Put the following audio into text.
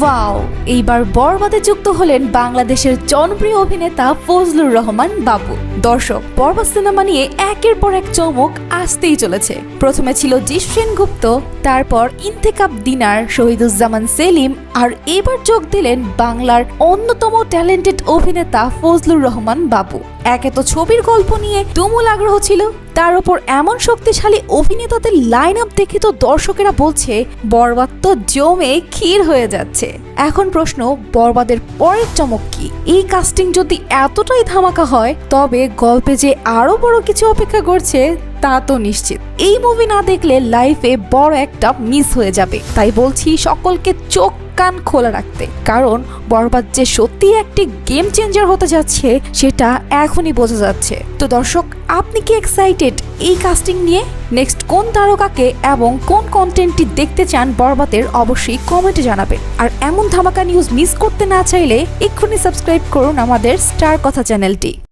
Wow এইবার বরবাদে যুক্ত হলেন বাংলাদেশের জনপ্রিয় অভিনেতা ফজলুর রহমান বাবু। দর্শক, বরবাদ সিনেমা নিয়ে একের পর এক চমক আসতেই চলেছে। প্রথমে ছিল জিস গুপ্ত, তারপর ইন্তেকাব দিনার শহীদুজ্জামান সেলিম, আর এবার যোগ দিলেন বাংলার অন্যতম ট্যালেন্টেড অভিনেতা ফজলুর রহমান বাবু। একে তো ছবির গল্প নিয়ে তুমুল আগ্রহ ছিল তার ওপর এমন শক্তিশালী অভিনেতাদের লাইন আপ দেখে তো দর্শকেরা বলছে, বরবাদ তো জমে ক্ষীর হয়ে যাচ্ছে। এখন প্রশ্ন, বরবাদের পরের চমক কি? এই কাস্টিং যদি এতটাই ধামাকা হয়, তবে গল্পে যে আরও বড় কিছু অপেক্ষা করছে তা তো নিশ্চিত। এই মুভি না দেখলে লাইফে বড় একটা মিস হয়ে যাবে। তাই বলছি সকলকে চোখ কান খোলা রাখতে। কারণ বরবাদ যে সত্যি একটি গেম চেঞ্জার হতে যাচ্ছে, সেটা এখনই বোঝা যাচ্ছে। তো দর্শক, আপনি কি এক্সাইটেড এই কাস্টিং নিয়ে? নেক্সট কোন তারকাকে এবং কোন কন্টেন্টটি দেখতে চান বরবাতের অবশ্যই কমেন্টে জানাবেন। আর এমন ধামাকা নিউজ মিস করতে না চাইলে এক্ষুনি সাবস্ক্রাইব করুন আমাদের স্টার কথা চ্যানেলটি